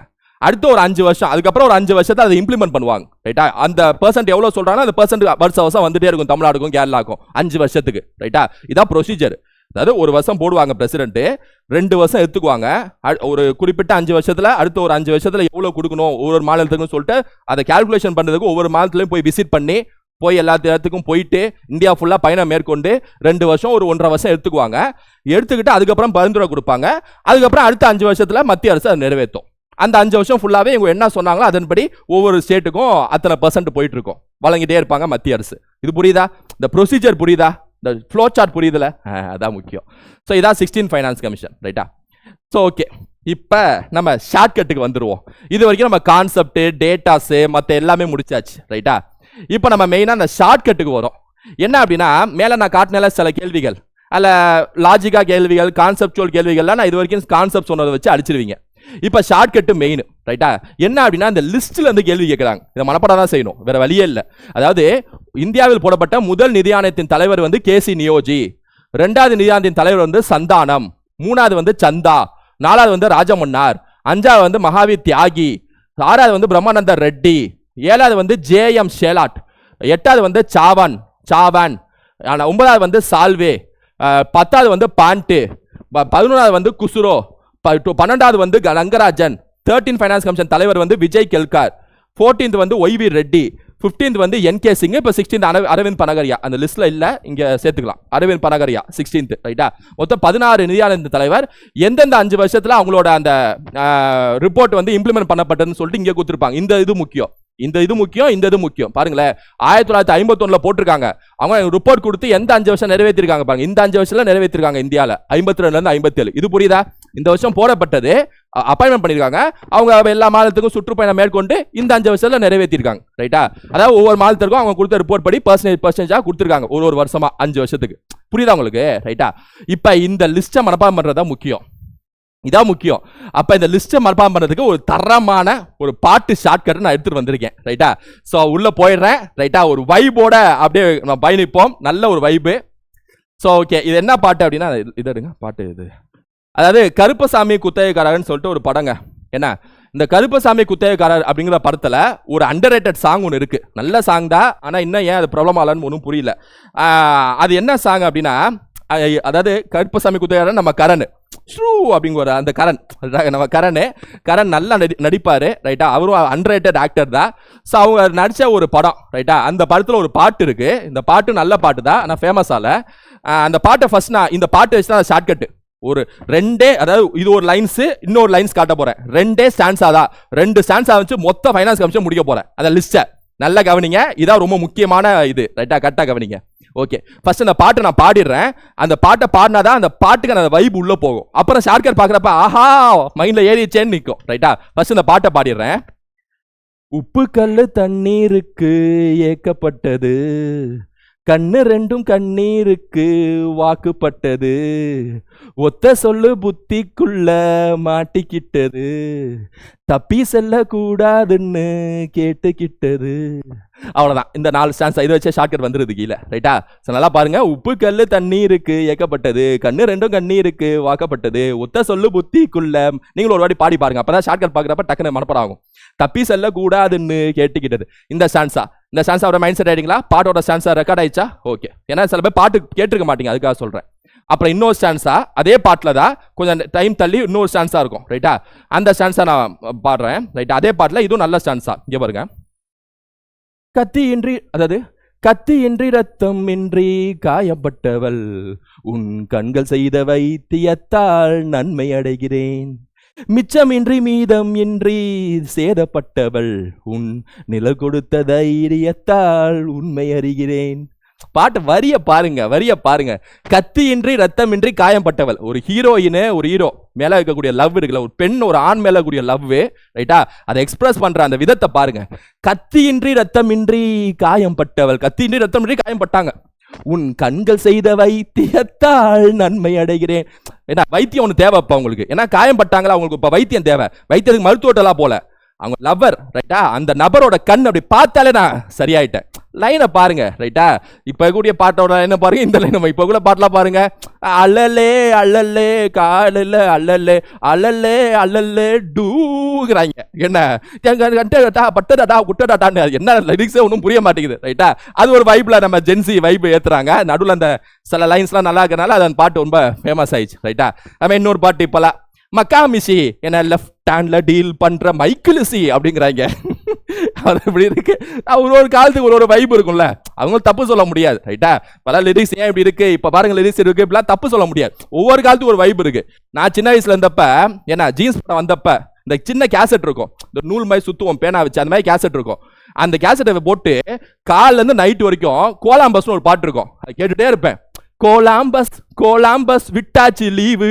அடுத்த ஒரு அஞ்சு வருஷம் அதுக்கப்புறம் ஒரு அஞ்சு வருஷத்தை அதை இம்ப்ளிமெண்ட் பண்ணுவாங்க. ரைட்டா அந்த பர்சன்ட் எவ்வளோ சொல்றாங்களோ அந்த பர்சன்ட் வருஷம் வருஷம் வந்துட்டே இருக்கும் தமிழ்நாடுக்கும் கேரளாக்கும் அஞ்சு வருஷத்துக்கு. ரைட்டா இதான் ப்ரொசீஜர் அதாவது ஒரு வருஷம் போடுவாங்க பிரசிடென்ட்டு ரெண்டு வருஷம் எடுத்துக்குவாங்க. அ- ஒரு குறிப்பிட்ட அஞ்சு வருஷத்தில் அடுத்த ஒரு அஞ்சு வருஷத்தில் எவ்வளோ கொடுக்கணும் ஒவ்வொரு மாநிலத்துக்கும் சொல்லிட்டு அதை கால்குலேஷன் பண்ணுறதுக்கு ஒவ்வொரு மாநிலத்துலையும் போய் விசிட் பண்ணி போய் எல்லா இடத்துக்கும் போயிட்டு இந்தியா ஃபுல்லாக பயணம் மேற்கொண்டு ரெண்டு வருஷம் ஒரு ஒன்றரை வருஷம் எடுத்துக்குவாங்க. எடுத்துக்கிட்டு அதுக்கப்புறம் பரிந்துரை கொடுப்பாங்க. அதுக்கப்புறம் அடுத்த அஞ்சு வருஷத்தில் மத்திய அரசு அதை நிறைவேற்றும். அந்த அஞ்சு வருஷம் ஃபுல்லாகவே இவங்க என்ன சொன்னாங்களோ அதன்படி ஒவ்வொரு ஸ்டேட்டுக்கும் அத்தனை பர்சன்ட் போயிட்டு இருக்கோம். வழங்கிட்டே இருப்பாங்க மத்திய அரசு. இது புரியுதா? இந்த ப்ரொசீஜர் புரியுதா? இந்த ஃப்ளோ சார்ட் புரியுதுல அதான் முக்கியம். ஸோ இதான் சிக்ஸ்டீன் ஃபைனான்ஸ் கமிஷன் ரைட்டா ஸோ ஓகே இப்போ நம்ம ஷார்ட்கட்டுக்கு வந்துடுவோம் இது வரைக்கும் நம்ம கான்செப்ட் டேட்டாஸு மற்ற எல்லாமே முடிச்சாச்சு ரைட்டா இப்போ நம்ம மெயினாக அந்த ஷார்ட்கட்டுக்கு வரும். என்ன அப்படின்னா மேலே நான் காட்டினால சில கேள்விகள். அல்ல லாஜிக்கா கேள்விகள் கான்செப்டுவல் கேள்விகள்லாம் நான் இது வரைக்கும் கான்செப்ட் சொன்னதை வச்சு அடிச்சிருவீங்க. இப்போ ஷார்ட்கட்டு மெயின் ரைட்டா என்ன அப்படின்னா இந்த லிஸ்ட்ல இருந்து கேள்வி கேட்குறாங்க இதை மனப்படம் தான் செய்யணும். வேற வழியே இல்லை. அதாவது இந்தியாவில் போடப்பட்ட முதல் நிதி ஆணையத்தின் தலைவர் வந்து கேசி நியோஜி. ரெண்டாவது நிதி ஆணையத்தின் தலைவர் வந்து சந்தானம். மூணாவது வந்து சந்தா. நாலாவது வந்து ராஜமன்னார். அஞ்சாவது வந்து மகாவீர் தியாகி. ஆறாவது வந்து பிரம்மானந்த ரெட்டி. ஏழாவது வந்து ஜே எம் ஷேலாட். எட்டாவது வந்து சாவான். சாவான். ஆனால் ஒன்பதாவது வந்து சால்வே. பத்தாவது வந்து பாண்ட்டு. ப- பதினொன்றாவது வந்து குசுரோ. பன்னெண்டாவது வந்து க- ரங்கராஜன். தேர்ட்டீன் ஃபைனான்ஸ் கமிஷன் தலைவர் வந்து விஜய் கெல்கார். ஃபோர்டீன்த் வந்து ஒய்வி ரெட்டி. ஃபிஃப்டீன்த் வந்து என் கே சிங். இப்போ சிக்ஸ்டீன்த் அரவிந்த் பனகரியா. அந்த லிஸ்ட்ல இல்லை இங்கே சேர்த்துக்கலாம். அரவிந்த் பனகரியா சிக்ஸ்டீன்த் ரைட்டா மொத்தம் பதினாறு நிதியானந்த தலைவர். எந்தெந்த அஞ்சு வருஷத்தில் அவங்களோட அந்த ரிப்போர்ட் வந்து இம்ப்ளிமெண்ட் பண்ணப்பட்டதுன்னு சொல்லிட்டு இங்கே கொடுத்துருப்பாங்க. இந்த இது முக்கியம். இந்த இது முக்கியம் இந்த இது முக்கியம். பாருங்களேன். ஆயிரத்தி தொள்ளாயிரத்தி ஐம்பத்தொன்னில் போட்டிருக்காங்க. அவங்க ரிப்போர்ட் கொடுத்து எந்த அஞ்சு வருஷம் நிறைவேற்றிருக்காங்க பாருங்க. இந்த அஞ்சு வருஷத்தில் நிறைவேற்றிருக்காங்க இந்தியாவில் ஐம்பத்தி ரெண்டுலேருந்து ஐம்பத்தேழு. இது புரியுதா? இந்த வருஷம் போடப்பட்டது. அப்பாயின்மெண்ட் பண்ணியிருக்காங்க அவங்க எல்லா மாநிலத்துக்கும் சுற்றுப்பயணம் மேற்கொண்டு இந்த அஞ்சு வருஷத்தில் நிறைவேற்றிருக்காங்க ரைட்டா அதாவது ஒவ்வொரு மாநிலத்திற்கும் அவங்க கொடுத்த ரிப்போர்ட் படி பர்சன்டேஜ் பர்சன்டேஜாக கொடுத்துருக்காங்க. ஒரு ஒரு வருஷமா அஞ்சு வருஷத்துக்கு. புரியுதா உங்களுக்கு? ரைட்டா இப்போ இந்த லிஸ்ட்டை மனப்பாடம் தான் முக்கியம். இதான் முக்கியம். அப்போ இந்த லிஸ்ட்டை மனப்பாடம் பண்ணுறதுக்கு ஒரு தரமான ஒரு பாட்டு ஷார்ட்கட் நான் எடுத்துட்டு வந்திருக்கேன். ரைட்டா ஸோ உள்ளே போயிடுறேன். ரைட்டா ஒரு வைபோட அப்படியே நம்ம பயணிப்போம். நல்ல ஒரு வைபு ஸோ ஓகே இது என்ன பாட்டு அப்படின்னா இது எடுங்க. பாட்டு இது. அதாவது கருப்பசாமி குத்தகைக்காரர்னு சொல்லிட்டு ஒரு படங்க. என்ன? இந்த கருப்பசாமி குத்தகைக்காரர் அப்படிங்கிற படத்தில் ஒரு அண்டர் சாங் ஒன்று இருக்குது நல்ல சாங் தான் ஆனால் இன்னும் ஏன் அது பிரபலம் ஆகலன்னு ஒன்றும் புரியல. அது என்ன சாங் அப்படின்னா அதாவது கருப்பசாமி குத்தகைக்காரர் நம்ம கரண். ஸ்ரூ அப்படிங்கிற அந்த கரண். நம்ம கரண். கரண் நல்லா நடி நடிப்பார் ரைட்டா அவரும் அன்ரேட்டட் ஆக்டர் தான். ஸோ அவங்க நடித்த ஒரு படம் ரைட்டா அந்த படத்தில் ஒரு பாட்டு இருக்குது இந்த பாட்டு நல்ல பாட்டு தான் ஆனால் ஃபேமஸ் அந்த பாட்டை ஃபஸ்ட் நான் இந்த பாட்டு வச்சு தான் ஷார்ட்கட்டு ஒரு ரெண்டே அதாவது இது ஒரு லைன்ஸ் இன்னொரு லைன்ஸ் காட்ட போறேன். ரெண்டே ஸ்டான்ஸா தான். ரெண்டு ஸ்டான்ஸா வச்சு மொத்த ஃபைனான்ஸ் கமிஷன் முடிக்க போறேன். அந்த லிஸ்ட்டை நல்லா கவனிங்க. இதான் ரொம்ப முக்கியமான இது. ரைட்டா கரெக்டாக கவனிங்க. ஓகே ஃபர்ஸ்ட் அந்த பாட்டை நான் பாடிடுறேன். அந்த பாட்டை பாடினாதான் அந்த பாட்டுக்கு அந்த வைப் உள்ள போகும். அப்புறம் ஷார்கர் பார்க்குறப்ப ஆஹா மைண்ட்ல ஏறிச்சேன்னு நிற்கும் ரைட்டா ஃபர்ஸ்ட் அந்த பாட்டை பாடிடுறேன். உப்பு கல்லு தண்ணீருக்கு ஏக்கப்பட்டது. கண்ணு ரெண்டும் கண்ணீருக்கு வாக்குப்பட்டது. ஒத்த சொல்லு புத்திக்குள்ள மாட்டிக்கிட்டது. தப்பி செல்ல கூடாதுன்னு கேட்டுக்கிட்டது. அவ்வளவுதான். இந்த நாலு ஸ்டான்ஸ் இதை வச்சே ஷார்ட்கட் வந்துருது கீழே. ரைட்டா ஸோ நல்லா பாருங்க. உப்பு கல்லு தண்ணீருக்கு ஏக்கப்பட்டது கண்ணு ரெண்டும் கண்ணீருக்கு வாக்கப்பட்டது. ஒத்த சொல்லு புத்திக்குள்ள நீங்களும் ஒரு வாட்டி பாடி பாருங்க. அப்பதான் ஷார்ட்கட் பார்க்குறப்ப டக்குன்னு மனப்படாகும் தப்பி செல்ல கூடாதுன்னு கேட்டுக்கிட்டது. இந்த ஸ்டான்ஸா இந்த ஸ்டான்ஸ் அவரோட மைண்ட் செட் ஆயிடுங்களா? பாட்டோட ஸ்டான்ஸா ரெக்கார்ட் ஆயிடுச்சா? ஓகே ஏன்னா சில பேர் பாட்டு கேட்டிருக்க மாட்டீங்க. அதுக்காக சொல்றேன். அப்புறம் இன்னொரு ஸ்டான்ஸா அதே பாட்டில் தான் கொஞ்சம் டைம் தள்ளி இன்னொரு ஸ்டான்ஸாக இருக்கும் ரைட்டா அந்த ஸ்டான்ஸா நான் பாடுறேன் ரைட்டா அதே பாட்டில் இதுவும் நல்ல ஸ்டான்ஸா இங்கே பாருங்க. கத்தியின்றி அதாவது கத்தியின்றி ரத்தம் இன்றி காயப்பட்டவள் உன் கண்கள் செய்த வைத்தியத்தால் நன்மை அடைகிறேன். மிச்சமின்றி மீதம் இன்றி சேதப்பட்டவள் உன் நில கொடுத்த தைரியத்தால் உண்மை அறிகிறேன். பாட்டு வரிய பாருங்க வரிய பாருங்க. கத்தியின்றி ரத்தமின்றி காயம்பட்டவள். ஒரு ஹீரோயின் ஒரு ஹீரோ மேல இருக்கக்கூடிய லவ் இருக்குல்ல ஒரு பெண் ஒரு ஆண் மேல இருக்கக்கூடிய லவ் ரைட்டா அதை எக்ஸ்பிரஸ் பண்ற அந்த விதத்தை பாருங்க. கத்தியின்றி ரத்தமின்றி காயம்பட்டவள். கத்தியின்றி ரத்தமின்றி காயம்பட்டாங்க. உன் கண்கள் செய்த வைத்தியத்தால் நன்மை அடைகிறேன். ஏன்னா வைத்தியம் ஒன்று தேவைப்பா உங்களுக்கு. ஏன்னா காயம்பட்டாங்களா அவங்களுக்கு இப்போ வைத்தியம் தேவை. வைத்தியத்துக்கு மருத்துவட்டெல்லாம் போல. அவங்க லவ்வர் ரைட்டா அந்த நபரோட கண் அப்படி பார்த்தாலே நான் சரியாயிட்டேன். லைனை பாருங்க ரைட்டா இப்போ கூடிய பாட்டோட லைனை பாருங்க இந்த லைன் இப்போ கூட பாட்டெலாம் பாருங்க. அழலே அல்லலே காலில் அல்லலே அல்லலே அல்லலே டூங்கிறாங்க. என்ன? எங்க பட்டடாடா குட்டடாட்டான்னு என்ன லிரிக்ஸே ஒன்றும் புரிய மாட்டேங்குது ரைட்டா அது ஒரு வைப்பில் நம்ம ஜென்சி வைப் ஏற்றுறாங்க நடுவில் அந்த சில லைன்ஸ்லாம் நல்லா இருக்கிறனால அது அந்த பாட்டு ரொம்ப ஃபேமஸ் ஆயிடுச்சு ரைட்டா நம்ம இன்னொரு பாட்டு இப்போலாம். மக்காமிசி என்ன லெஃப்ட் ஹேண்ட்ல டீல் பண்ற மைக்கிளிசி அப்படிங்கிறாங்க. அது இப்படி இருக்கு? ஒரு ஒரு காலத்துக்கு ஒரு ஒரு வைப் இருக்கும்ல. அவங்க தப்பு சொல்ல முடியாது. ரைட்டா பல லிரிக்ஸ் ஏன் இப்படி இருக்கு? இப்ப பாருங்க லிரிக்ஸ் இருக்கு. இப்படிலாம் தப்பு சொல்ல முடியாது. ஒவ்வொரு காலத்துக்கும் ஒரு வைப் இருக்கு. நான் சின்ன வயசுல இருந்தப்ப ஏன்னா ஜீன்ஸ் படம் வந்தப்ப இந்த சின்ன கேசட் இருக்கும். இந்த நூல் மாதிரி சுத்துவோம் பேனா வச்சு அந்த மாதிரி கேசட் இருக்கும். அந்த கேசட்டை போட்டு காலைல இருந்து நைட் வரைக்கும் கோலாம்பஸ்னு ஒரு பாட்டு இருக்கும். அதை கேட்டுகிட்டே இருப்பேன். கோலாம்பஸ் கோலாம்பஸ் விட்டாச்சு லீவு.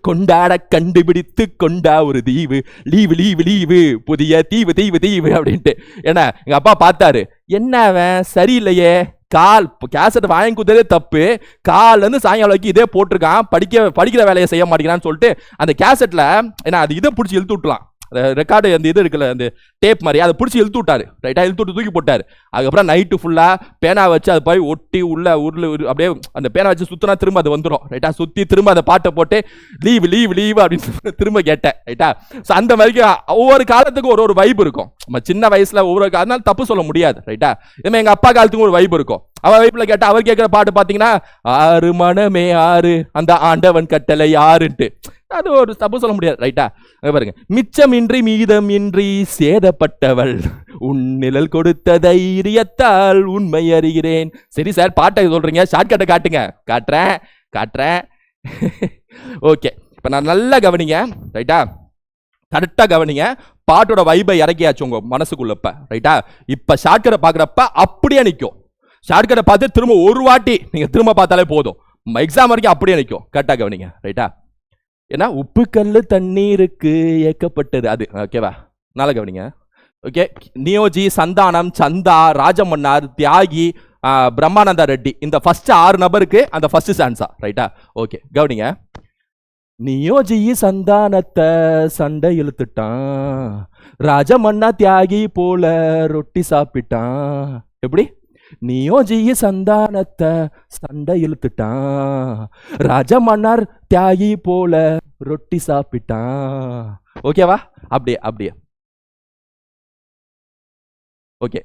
கொண்டாட கண்டுபிடித்து கொண்டா ஒரு தீவு. லீவு லீவு லீவு. புதிய தீவு தீவு தீவு அப்படின்ட்டு. என்ன எங்கள் அப்பா பார்த்தாரு. என்ன அவன்? சரியில்லையே. கால் கேசட் வாங்கி கொடுத்ததே தப்பு. காலேருந்து சாயங்காலம் வரைக்கும் இதே போட்டிருக்கான். படிக்க படிக்கிற வேலையை செய்ய மாட்டேங்கிறான்னு சொல்லிட்டு அந்த கேசட்டில் ஏன்னா அது இதை பிடிச்சி இழுத்து விட்டுலாம் ரெக்கார்டு அந்த இது இருக்குல்ல அந்த டேப் மாதிரி அதை பிடிச்சி இழுத்து விட்டார். ரைட்டாக இழுத்து விட்டு தூக்கி போட்டார். அதுக்கப்புறம் நைட்டு ஃபுல்லாக பேனா வச்சு அது போய் ஒட்டி உள்ள உருள் உரு- அப்படியே அந்த பேனா வச்சு சுற்றினா திரும்ப அது வந்துடும் ரைட்டாக சுற்றி திரும்ப அந்த பாட்டை போட்டு லீவ் லீவ் லீவ் அப்படின்னு திரும்ப கேட்டேன். ரைட்டா ஸோ அந்த மாதிரி ஒவ்வொரு காலத்துக்கும் ஒரு ஒரு வைப் இருக்கும். நம்ம சின்ன வயசில் ஒவ்வொரு அதனால தப்பு சொல்ல முடியாது. ரைட்டா இதுமாதிரி எங்கள் அப்பா காலத்துக்கும் ஒரு வைப் இருக்கும். அவ வைப்பில் கேட்டால் அவர் கேட்குற பாட்டு பார்த்தீங்கன்னா ஆறு மனமே ஆறு அந்த ஆண்டவன் கட்டளை யாருன்ட்டு. அது ஒரு தப்பு சொல்ல முடியாது. ரைட்டா பாருங்க. மிச்சமின்றி மீதமின்றி சேதப்பட்டவள் உன் நிழல் கொடுத்த தைரியத்தால் உண்மை அறிகிறேன். சரி சார் பாட்டை சொல்றீங்க. ஷார்ட்கட்டை காட்டுங்க. காட்டுறேன். காட்டுறேன். ஓகே இப்போ நான் நல்லா கவனிங்க. ரைட்டா கரெக்டாக கவனிங்க. பாட்டோட வைபை இறக்கியாச்சு உங்க மனசுக்குள்ளப்ப ரைட்டா இப்போ ஷார்ட்கட்டை பார்க்குறப்ப அப்படியே நிற்கும் ஷார்ட்கட்டை பார்த்து திரும்ப ஒரு வாட்டி நீங்கள் திரும்ப பார்த்தாலே போதும். எக்ஸாம் வரைக்கும் அப்படியே நிற்கும் கரெக்டாக கவனிங்க. ரைட்டா ஏன்னா உப்பு கல்லு தண்ணீருக்கு ஏக்கப்பட்டது அது ஓகேவா நல்லா கவனிங்க. ஓகே நியோஜி சந்தானம் சந்தா ராஜமன்னார் தியாகி பிரம்மானந்தா ரெட்டி. இந்த ஃபர்ஸ்ட் ஆறு நபருக்கு அந்த ஃபர்ஸ்ட் சான்ஸா ரைட்டா ஓகே கவனிங்க. நியோஜி சந்தானத்தை சண்டை இழுத்துட்டான். ராஜமன்னா தியாகி போல ரொட்டி சாப்பிட்டான். எப்படி? நியோஜி சந்தானத்தை சண்டை இழுத்துட்டான் ராஜமன்னார் தியாகி போல ரொட்டி சாப்பிட்டான். ஓகேவா அப்படியே அப்படியே. ஓகே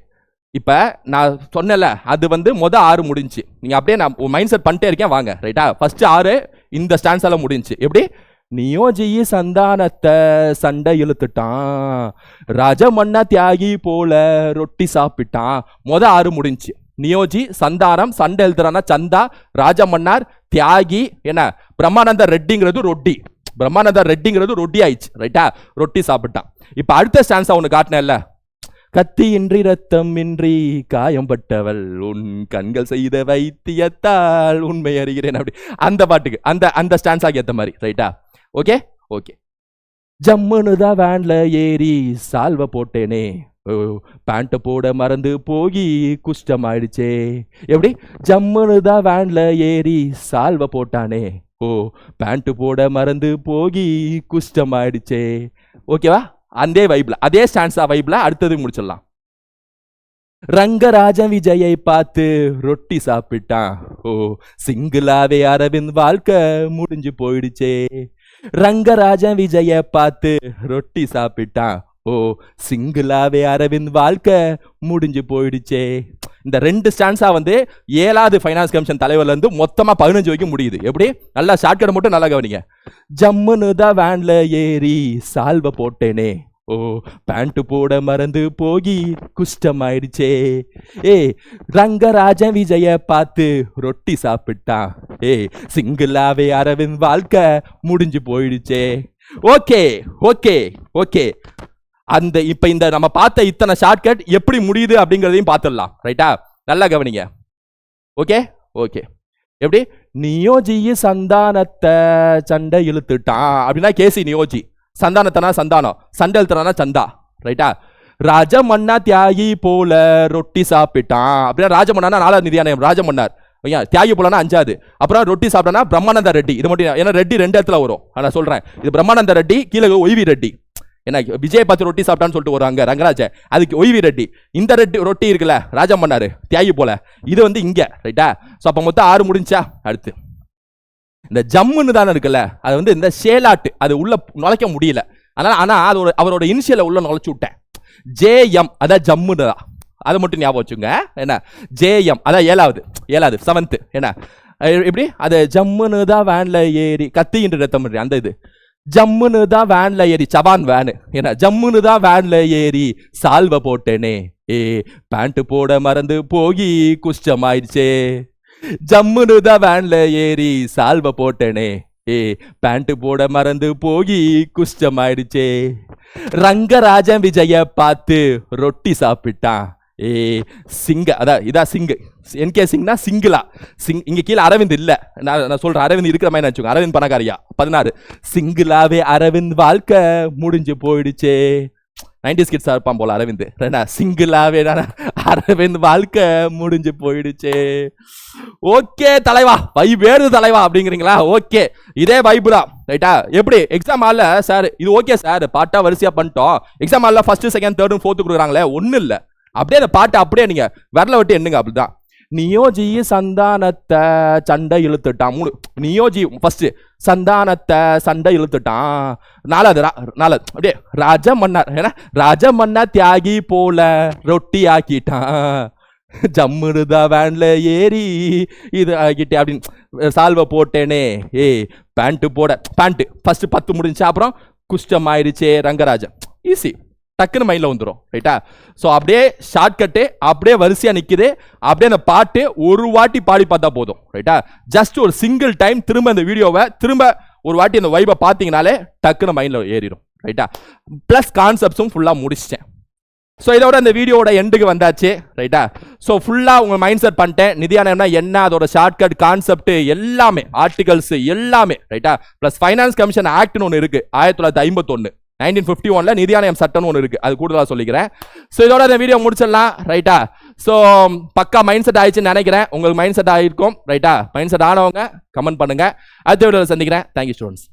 இப்போ நான் சொன்னேன்ல அது வந்து மொத ஆறு முடிஞ்சு. நீங்கள் அப்படியே நான் மைண்ட் செட் பண்ணிட்டே இருக்கேன் வாங்க. ரைட்டா ஃபர்ஸ்ட் ஆறு இந்த ஸ்டான்ஸால முடிஞ்சு. எப்படி? நியோஜி சந்தானத்தை சண்டை இழுத்துட்டான். ராஜமன்னா தியாகி போல ரொட்டி சாப்பிட்டான். மொத ஆறு முடிஞ்சு. நியோஜி சந்தானம் சண்டை எழுதுறானா சந்தா ராஜமன்னார் தியாகி என்ன? பிரம்மானந்த ரெட்டிங்கிறது ரொட்டி. பிரம்மானந்த ரெட்டிங்கிறது ரொட்டி ஆயிடுச்சு. ரைட்டா? ரொட்டி சாப்பிட்டான். இப்போ அடுத்த ஸ்டான்ஸ் ஒன்று காட்டினேன்ல. கத்தியின்றி ரத்தம் இன்றி காயம்பட்டவள் உன் கண்கள் செய்த வைத்தியத்தால் உண்மை அறிகிறேன் அப்படி. அந்த பாட்டுக்கு அந்த அந்த ஸ்டான்ஸாக்கு ஏற்ற மாதிரி. ரைட்டா? ஓகே? ஓகே. ஜம்முன்னு தான் வேன்ல ஏறி சால்வை போட்டேனே. ஓ போட மறந்து போகி குஷ்டம் ஆயிடுச்சே எப்படி? ஜம்முன்னு தான் வேன்ல ஏறி சால்வை போட்டானே. ஓ பேண்ட்டு போட மறந்து போகி குஷ்டம் ஆயிடுச்சே ஓகேவா அதே வைப்பில் அதே ஸ்டான்ஸா வைப்ல அடுத்தது முடிச்சிடலாம். ரங்கராஜன் விஜயை பார்த்து ரொட்டி சாப்பிட்டான். ஓ சிங்கிளாவே அரவிந்த் வாழ்க்கை முடிஞ்சு போயிடுச்சே. ரங்கராஜன் விஜய பார்த்து ரொட்டி சாப்பிட்டான். ஓ சிங்கிளாவே அரவிந்த் வாழ்க்கை முடிஞ்சு போயிடுச்சே. இந்த ரெண்டு ஸ்டான்ஸா வந்து ஏழாவது ஃபைனான்ஸ் கமிஷன் தலைவர்ல இருந்து மொத்தமா பதினஞ்சு வரைக்கும் முடியுது. எப்படி? நல்லா ஷார்ட்கட் மட்டும் நல்லா கவனிங்க. ஜம்முன்னு தான் வேன்ல ஏறி சால்வை போட்டேனே. ஓ பேண்ட் போட மறந்து போகி குஷ்டம் ஆயிடுச்சே ஏ ரங்கராஜன் விஜய பார்த்து ரொட்டி சாப்பிட்டான். ஏ சிங்கிளாவே அரவிந்த் வாழ்க்கை முடிஞ்சு போயிடுச்சே. Okay okay okay. அந்த இப்ப இந்த நம்ம பார்த்த இத்தனை ஷார்ட்கட் எப்படி முடியுது அப்படிங்கிறதையும் பார்த்துடலாம். ரைட்டா நல்லா கவனிங்க. ஓகே? ஓகே. எப்படி? நியோஜி சந்தானத்தை சண்டை இழுத்துட்டான். அப்படின்னா கேசி நியோஜி. சந்தானத்தனா சந்தானம் சண்டை இழுத்துறானா சந்தா ரைட்டா ராஜமன்னா தியாகி போல ரொட்டி சாப்பிட்டான். அப்படின்னா ராஜமன்னா நாலாவது நிதியானயம் ராஜமன்னார். ஐயா தியாகி போலனா அஞ்சாவது. அப்புறம் ரொட்டி சாப்பிட்டானா பிரம்மானந்த ரெட்டி. இது மட்டும் ஏன்னா ரெட்டி ரெண்டு இடத்துல வரும். நான் சொல்றேன். இது பிரம்மானந்த ரெட்டி கீழே ஒய்வி ரெட்டி. என்ன விஜய் பார்த்து ரொட்டி சாப்பிட்டான்னு சொல்லிட்டு வருவாங்க ரங்கராஜன் அதுக்கு ஒய்வி ரெட்டி. இந்த ரெட்டி ரொட்டி இருக்குல்ல ராஜம் பண்ணாரு தியாகி போல. இது வந்து இங்கே ரைட்டா ஸோ அப்போ மொத்தம் ஆறு முடிஞ்சா அடுத்து. இந்த ஜம்முன்னு தானே இருக்குல்ல? அது வந்து இந்த ஷேலாட்டு. அது உள்ள நுழைக்க முடியல. அதனால ஆனால் அது ஒரு அவரோட இனிஷியலை உள்ள நுழைச்சி விட்டேன். ஜேஎம் அதான் ஜம்முன்னு தான். அதை மட்டும் ஞாபகம் வச்சுங்க என்ன? ஜேஎம் அதான் ஏழாவது ஏழாவது செவன்த்து என்ன? எப்படி? அது ஜம்முன்னு தான் வேனில் ஏறி கத்தின்ற ரத்தம் அந்த இது. ஜம்முன்னு தான் வேன்ல ஏறி சவான் வேனு என்ன? ஜம்முன்னு தான் வேன்ல ஏறி சால்வை போட்டேனே. ஏ பேண்ட் போட மறந்து போகி குஷ்டம் ஜம்முனு ஜம்முன்னு தான் வேன்ல ஏறி சால்வ போட்டேனே. ஏ பேண்ட் போட மறந்து போகி குஷ்டம் ஆயிடுச்சே ரங்கராஜன் விஜய பார்த்து ரொட்டி சாப்பிட்டான். ஏ சிங்க அதான் இதா சிங்கு. என்கே சிங்னா சிங்கிளா. சிங் இங்க கீழே அரவிந்த் இல்ல. நான் நான் சொல்றேன் அரவிந்த் இருக்கிற மாதிரி நினச்சுக்கோங்க. அரவிந்த் பணக்காரியா. பதினாறு. சிங்கிளாவே அரவிந்த் வாழ்க்கை முடிஞ்சு போயிடுச்சே. நைன்டி கிட்ஸா இருப்பான் போல அரவிந்த். ரெண்டா தானே அரவிந்த் வாழ்க்கை முடிஞ்சு போயிடுச்சே. ஓகே தலைவா வைப் ஏறுது தலைவா அப்படிங்கிறீங்களா? ஓகே இதே வைப்பு தான். ரைட்டா எப்படி? எக்ஸாம் ஆல்ல சார் இது ஓகே சார் பாட்டா வரிசையா பண்ணிட்டோம். எக்ஸாம் ஆல்ல ஃபர்ஸ்ட் செகண்ட் தேர்டும் ஃபோர்த்து கொடுக்குறாங்களே ஒன்றும் இல்லை. அப்படியே அந்த பாட்டை அப்படியே நீங்கள் விரல விட்டு எண்ணுங்க அப்படிதான். நியோஜி சந்தானத்தை சண்டை இழுத்துட்டான். மூணு நியோஜி ஃபஸ்ட்டு சந்தானத்தை சண்டை இழுத்துட்டான். நாலாவது ரா- நாலாவது அப்படியே ராஜ மன்னார் ஏன்னா ராஜ மன்னா தியாகி போல ரொட்டி ஆக்கிட்டான். ஜம்முடுதா வேன்ல ஏறி இது ஆகிட்டே அப்படின்னு சால்வை போட்டேனே. ஏய் பேண்ட்டு போட பேண்ட்டு ஃபஸ்ட்டு பத்து முடிஞ்சு அப்புறம் குஷ்டம் ஆயிடுச்சே ரங்கராஜன். ஈஸி டக்குன்னு மைண்டில் வந்துடும் ரைட்டா ஸோ அப்படியே ஷார்ட்கட்டு அப்படியே வரிசையாக நிற்குது அப்படியே அந்த பாட்டு ஒரு வாட்டி பாடி பார்த்தா போதும் ரைட்டா ஜஸ்ட் ஒரு சிங்கிள் டைம் திரும்ப அந்த வீடியோவை திரும்ப ஒரு வாட்டி அந்த வைபை பார்த்தீங்கனாலே டக்குன்னு மைண்டில் ஏறிடும் ரைட்டா ப்ளஸ் கான்செப்ட்ஸும் ஃபுல்லாக முடிச்சிட்டேன். ஸோ இதோட அந்த வீடியோட எண்டுக்கு வந்தாச்சு ரைட்டா ஸோ ஃபுல்லாக உங்கள் மைண்ட் செட் பண்ணிட்டேன். நிதியானம்னா என்ன அதோட ஷார்ட்கட் கான்செப்ட் எல்லாமே ஆர்டிகல்ஸ் எல்லாமே ரைட்டா ப்ளஸ் ஃபைனான்ஸ் கமிஷன் ஆக்ட்னு ஒன்று இருக்குது ஆயிரத்தி தொள்ளாயிரத்தி ஐம்பத்தொன்று நைன்டீன் ஃபிஃப்டி ஒன்ல நிதியாலயம் சட்டம்னு ஒன்று இருக்குது அது கூடுதலாக சொல்லிக்கிறேன். ஸோ இதோட இந்த வீடியோ முடிச்சிடலாம். ரைட்டா ஸோ பக்கா மைண்ட் செட் ஆயிடுச்சுன்னு நினைக்கிறேன். உங்களுக்கு மைண்ட் செட் ஆகிருக்கும் ரைட்டா மைண்ட் செட் ஆனவங்க கமெண்ட் பண்ணுங்க. அடுத்த வீடியோவில் சந்திக்கிறேன். Thank you students